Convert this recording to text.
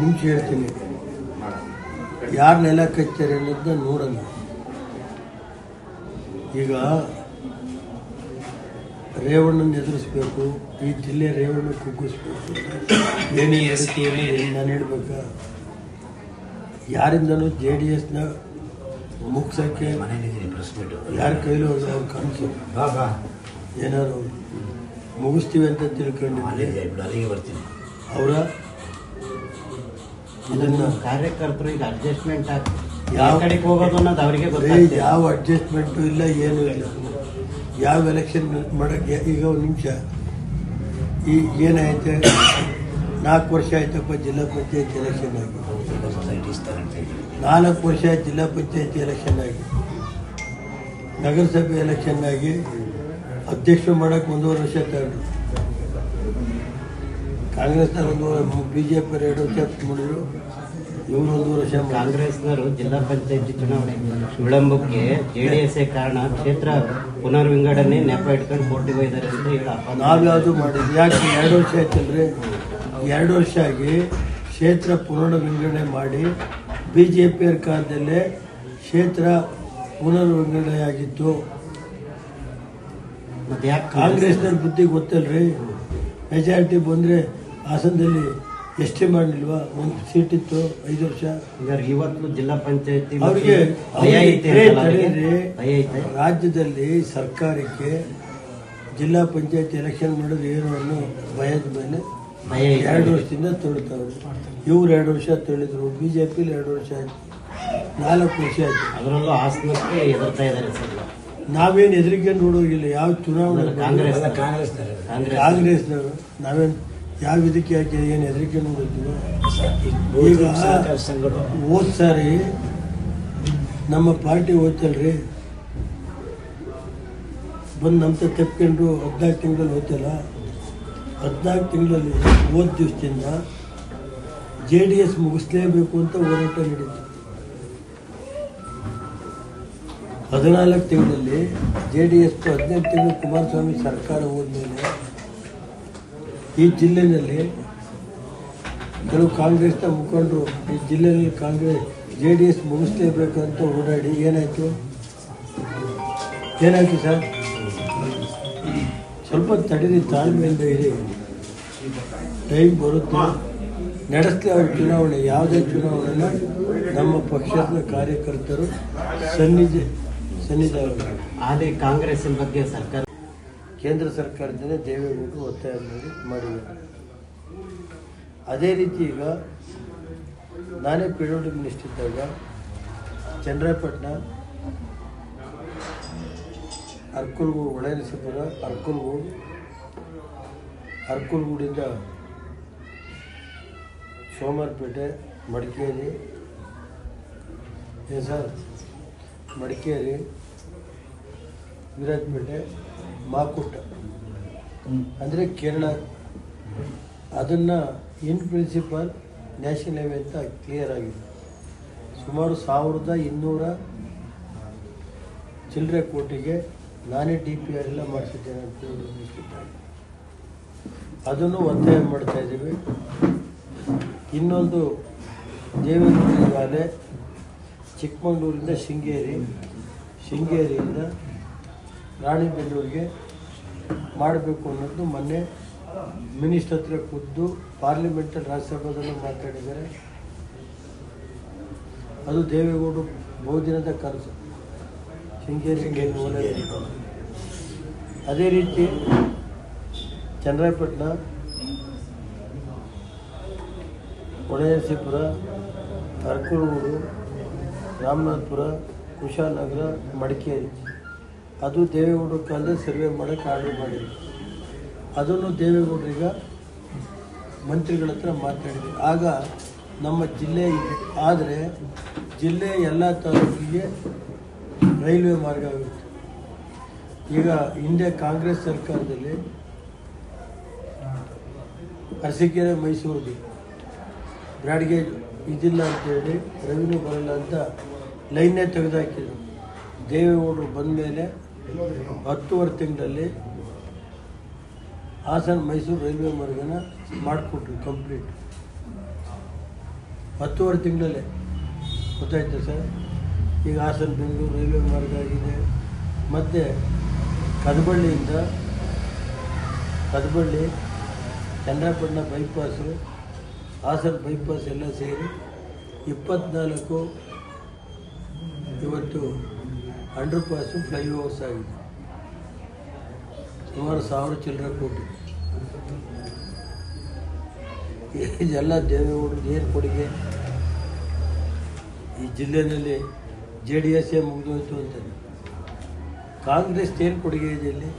ನಿಮಿಷ ಹೇಳ್ತೀನಿ. ಯಾರು ನೆಲ ಕಚ್ಚಾರೆ ಅನ್ನೋದನ್ನ ನೋಡೋಣ ಈಗ ರೇವಣ್ಣನ ಎದುರಿಸ್ಬೇಕು ಈ ಜಿಲ್ಲೆ ರೇವಣ್ಣ ಕುಗ್ಗಿಸ್ಬೇಕು. ಏನೇ ರೀತಿಯಲ್ಲಿ ನಾನು ಹೇಳ್ಬೇಕಾ? ಯಾರಿಂದನೂ ಜೆ ಡಿ ಎಸ್ನ ಮುಗಿಸೋಕ್ಕೆ ಯಾರ ಕೈಲೂ ಅವ್ರು ಅವ್ರ ಕನಸು ಬಾ ಬಾ. ಏನಾದ್ರು ಮುಗಿಸ್ತೀವಿ ಅಂತ ತಿಳ್ಕೊಂಡು ಅಲ್ಲಿದೆ ಬಿಡು ಅಲ್ಲಿಗೆ ಬರ್ತೀನಿ. ಅವರ ಇದನ್ನ ಕಾರ್ಯಕರ್ತರು ಈಗ ಅಡ್ಜಸ್ಟ್ಮೆಂಟ್ ಆಗಿ ಯಾವ- ಕಡೆಗೆ ಹೋಗೋದು ಅನ್ನೋದು ಅವರಿಗೆ ಬರೀ ಗೊತ್ತಾಗ್ತಿದೆ ಯಾವ ಅಡ್ಜಸ್ಟ್ಮೆಂಟು ಇಲ್ಲ, ಏನು ಇಲ್ಲ. ಯಾವ ಎಲೆಕ್ಷನ್ ಮಾಡೋಕ್ಕೆ ಈಗ ಒಂದು ನಿಮಿಷ. ಈ ಏನಾಯ್ತು? ನಾಲ್ಕು ವರ್ಷ ಆಯ್ತಪ್ಪ ಜಿಲ್ಲಾ ಪಂಚಾಯತ್ ಎಲೆಕ್ಷನ್ ಆಗಿ. ನಾಲ್ಕು ವರ್ಷ ಆಯ್ತು ಜಿಲ್ಲಾ ಪಂಚಾಯತ್ ಎಲೆಕ್ಷನ್ ಆಗಿ. ನಗರಸಭೆ ಎಲೆಕ್ಷನ್ ಆಗಿ. ಅಧ್ಯಕ್ಷರು ಮಾಡೋಕೆ ಒಂದೂವರೆ ವರ್ಷ ತಗೊಂಡು ಕಾಂಗ್ರೆಸ್ನಲ್ಲಿ ಒಂದು ಬಿ ಜೆ ಪಿ ಎರಡು ವರ್ಷ ಮಾಡಿದ್ರು ಇವರೊಂದು ವರ್ಷ ಕಾಂಗ್ರೆಸ್ನವರು ಜಿಲ್ಲಾ ಪಂಚಾಯತಿ ಚುನಾವಣೆ ವಿಳಂಬಕ್ಕೆ ಜೆ ಡಿ ಎಸ್ ಕಾರಣ ಕ್ಷೇತ್ರ ಪುನರ್ವಿಂಗಡಣೆ ನೆಪ ಇಟ್ಕೊಂಡು ಕೋರ್ಟಿಗೆ ಹೋಗಿದ್ದಾರೆ ಅಂತ ಹೇಳಪ್ಪ ನಾವ್ಯಾವುದು ಮಾಡಿದ್ವಿ ಯಾಕೆ ಎರಡು ವರ್ಷ ಆಯ್ತಲ್ರಿ ಎರಡು ವರ್ಷ ಆಗಿ ಕ್ಷೇತ್ರ ಪುನರ್ವಿಂಗಡಣೆ ಮಾಡಿ ಬಿ ಜೆ ಪಿ ಕಾಲದಲ್ಲೇ ಕ್ಷೇತ್ರ ಪುನರ್ ವಿಂಗಡಣೆ ಆಗಿತ್ತು. ಮತ್ತೆ ಯಾಕೆ ಕಾಂಗ್ರೆಸ್ನ ಬುದ್ಧಿ ಗೊತ್ತಲ್ರಿ? ಮೆಜಾರಿಟಿ ಬಂದರೆ ಹಾಸನದಲ್ಲಿ ಎಷ್ಟೇ ಮಾಡಲಿಲ್ವಾ? ಒಂದು ಸೀಟ್ ಇತ್ತು ಐದು ವರ್ಷ. ಹಂಗಾರೆ ಇವತ್ತು ಜಿಲ್ಲಾ ಪಂಚಾಯತಿ ಅವರಿಗೆ ಭಯ ಐತೆ ಅವ್ರಿಗೆ ಅಂತಲ್ಲ ಅವ್ರಿಗೆ? ಭಯ ಐತೆ ರಾಜ್ಯದಲ್ಲಿ ಸರ್ಕಾರಕ್ಕೆ ಜಿಲ್ಲಾ ಪಂಚಾಯತ್ ಎಲೆಕ್ಷನ್ ಮಾಡೋದು ಏನು ಅನ್ನೋ ಭಯದ ಮೇಲೆ ಭಯ ಐತೆ ಎರಡು ವರ್ಷದಿಂದ ತೊಳಿತಾವ್ರು ಇವ್ರು ಎರಡು ವರ್ಷ ತೊಳಿದ್ರು ಬಿ ಜೆ ಪಿಲಿ ಎರಡು ವರ್ಷ ಆಯ್ತು ನಾಲ್ಕು ವರ್ಷ ಆಯ್ತು. ಅದರಲ್ಲೂ ಹಾಸನಕ್ಕೆ ಎದುರ್ತಾ ಇದ್ದಾರೆ ಸರ್ ನಾವೇನು ಎದುರಿಗೆ ನೋಡೋಗಿಲ್ಲ ಯಾವ ಚುನಾವಣೆ ಕಾಂಗ್ರೆಸ್ ಕಾಂಗ್ರೆಸ್ನವರು. ಕಾಂಗ್ರೆಸ್ ಕಾಂಗ್ರೆಸ್ನವರು. ನಾವೇನು ಯಾವ ಇದಕ್ಕೆ ಹಾಕಿ ಏನು ಹೆದರಿಕೆ ಈಗ ಹೋದ ಸಾರಿ ನಮ್ಮ ಪಾರ್ಟಿ ಹೋಯ್ತಲ್ರಿ ಬಂದು ನಮ್ಮ ತಪ್ಕೊಂಡು ಹದಿನಾಲ್ಕು ತಿಂಗಳಲ್ಲಿ ಹೋಯ್ತಲ್ಲ ಹದಿನಾಲ್ಕು ತಿಂಗಳಲ್ಲಿ ಹೋದ ದಿವಸದಿಂದ ಜೆ ಡಿ ಎಸ್ ಮುಗಿಸ್ಲೇಬೇಕು ಅಂತ ಹೋರಾಟ ನಡೀತು. ಹದಿನಾಲ್ಕು ತಿಂಗಳಲ್ಲಿ ಜೆ ಡಿ ಎಸ್ ಹದಿನೆಂಟು ತಿಂಗಳು ಕುಮಾರಸ್ವಾಮಿ ಸರ್ಕಾರ ಹೋದ್ಮೇಲೆ ಈ ಜಿಲ್ಲೆಯಲ್ಲಿ ಕೆಲವು ಕಾಂಗ್ರೆಸ್ನ ಮುಖಂಡರು, ಈ ಜಿಲ್ಲೆಯಲ್ಲಿ ಕಾಂಗ್ರೆಸ್, ಜೆ ಡಿ ಎಸ್ ಮುಗಿಸ್ಲೇಬೇಕಂತ ಓಡಾಡಿ ಏನಾಯಿತು? ಏನಾಯ್ತು ಸರ್? ಸ್ವಲ್ಪ ತಡೀರಿ ತಾಳ್ಮೆಯಿಂದ ಇರಿ. ಟೈಮ್ ಬರುತ್ತೆ. ನಡೆಸಲಿ ಅವ್ರ ಚುನಾವಣೆ, ಯಾವುದೇ ಚುನಾವಣೆನ ನಮ್ಮ ಪಕ್ಷದ ಕಾರ್ಯಕರ್ತರು ಸನ್ನಿಧಿ ಸನ್ನಿಧಾನ. ಆದರೆ ಕಾಂಗ್ರೆಸ್ಸಿನ ಬಗ್ಗೆ ಸರ್ಕಾರ ಕೇಂದ್ರ ಸರ್ಕಾರದಿಂದ ದೇವೇಗೌಡರು ಒತ್ತಾಯ ಮಾಡಿ ಮಾಡಿದ್ದಾರೆ. ಅದೇ ರೀತಿ ಈಗ ನಾನೇ ಪಿ ಡಬ್ಲ್ಯೂ ಮಿನಿಸ್ಟರ್ ಇದ್ದಾಗ ಚಂದ್ರಾಯಪಟ್ಟಣ, ಅರ್ಕಲ್ಗೂಡು ಒಳನರಸೀಪುರ ಅರ್ಕಲ್ಗೂಡು, ಅರ್ಕುಲ್ಗೂಡಿಂದ ಸೋಮವಾರಪೇಟೆ, ಮಡಿಕೇರಿ ಸರ್ ಮಡಿಕೇರಿ, ವಿರಾಜಪೇಟೆ ಮಾಕುಟ್ಟ ಅಂದರೆ ಕೇರಳ. ಅದನ್ನು ಇನ್ ಪ್ರಿನ್ಸಿಪಲ್ ನ್ಯಾಷನಲ್ ಹೈವೇ ಅಂತ ಕ್ಲಿಯರ್ ಆಗಿದೆ. ಸುಮಾರು ಸಾವಿರದ ಇನ್ನೂರ ಚಿಲ್ಲರೆ ಕೋಟಿಗೆ ನಾನೇ ಡಿ ಪಿ ಆರ್ ಎಲ್ಲ ಮಾಡಿಸಿದ್ದೇನೆ ಅಂತ. ಅದನ್ನು ಒತ್ತಾಯ ಮಾಡ್ತಾ ಇದ್ದೀವಿ. ಇನ್ನೊಂದು ದೇವೇಗೌಡಗಾಲೆ ಚಿಕ್ಕಮಗಳೂರಿಂದ ಶೃಂಗೇರಿ. ಶೃಂಗೇರಿಯಿಂದ ರಾಣಿಬೆನ್ನೂರಿಗೆ ಮಾಡಬೇಕು ಅನ್ನೋದು ಮೊನ್ನೆ ಮಿನಿಸ್ಟರ್ ಹತ್ರ ಖುದ್ದು ಪಾರ್ಲಿಮೆಂಟಲ್ಲಿ ರಾಜ್ಯಸಭಾದಲ್ಲೂ ಮಾತಾಡಿದ್ದಾರೆ. ಅದು ದೇವೇಗೌಡರು ಬಹುದಿನದ ಕನಸು. ಶೃಂಗೇರಿ ಅದೇ ರೀತಿ ಚನ್ನರಾಯಪಟ್ಟಣ ಒಡೆಯರಸೀಪುರ ಅರ್ಕೂರು ರಾಮನಾಥ್ಪುರ ಕುಶಾಲನಗರ ಮಡಿಕೇರಿ. ಅದು ದೇವೇಗೌಡರ ಕಾಲದಲ್ಲಿ ಸರ್ವೆ ಮಾಡೋಕ್ಕೆ ಆರ್ಡರ್ ಮಾಡಿದ್ರು. ಅದನ್ನು ದೇವೇಗೌಡರೀಗ ಮಂತ್ರಿಗಳ ಹತ್ರ ಮಾತಾಡಿದ್ವಿ ಆಗ ನಮ್ಮ ಜಿಲ್ಲೆ ಆದರೆ ಜಿಲ್ಲೆ ಎಲ್ಲ ತಾಲೂಕಿಗೆ ರೈಲ್ವೆ ಮಾರ್ಗ ಆಗುತ್ತೆ. ಈಗ ಹಿಂದೆ ಕಾಂಗ್ರೆಸ್ ಸರ್ಕಾರದಲ್ಲಿ ಅರಸೀಕೆರೆ ಮೈಸೂರಿಗೆ ಬ್ರಾಡ್ಗೇಜ್ ಇದಿಲ್ಲ ಅಂತೇಳಿ ರೆವಿನ್ಯೂ ಬರಲ್ಲ ಅಂತ ಲೈನ್ನೇ ತೆಗೆದುಹಾಕಿದ್ರು ದೇವೇಗೌಡರು ಬಂದ ಮೇಲೆ ಹತ್ತುವರೆ ತಿಂಗಳಲ್ಲಿ ಹಾಸನ ಮೈಸೂರು ರೈಲ್ವೆ ಮಾರ್ಗನ ಮಾಡಿಕೊಟ್ರು ಕಂಪ್ಲೀಟ್. ಹತ್ತುವರೆ ತಿಂಗಳಲ್ಲೇ. ಗೊತ್ತಾಯ್ತು ಸರ್? ಈಗ ಹಾಸನ ಬೆಂಗಳೂರು ರೈಲ್ವೆ ಮಾರ್ಗ ಆಗಿದೆ. ಮತ್ತು ಕದಬಳ್ಳಿಯಿಂದ ಕದಬಳ್ಳಿ ಚನ್ನಪಟ್ಟಣ ಬೈಪಾಸು, ಹಾಸನ ಬೈಪಾಸ್ ಎಲ್ಲ ಸೇರಿ ಇಪ್ಪತ್ನಾಲ್ಕು ಇವತ್ತು ಅಂಡರ್ ಪಾಸು ಫ್ಲೈಓವರ್ಸ್ ಆಗಿದೆ ಸುಮಾರು ಸಾವಿರ ಚಿಲ್ಲರೆ ಕೋಟಿ. ಇದೆಲ್ಲ ದೇವೇಗೌಡರು ಏನು ಕೊಡುಗೆ? ಈ ಜಿಲ್ಲೆಯಲ್ಲಿ ಜೆ ಡಿ ಎಸ್ ಮುಗಿದೋಯ್ತು ಅಂತ ಕಾಂಗ್ರೆಸ್ ಏನು ಕೊಡುಗೆ ಇದೆ ಇಲ್ಲಿ?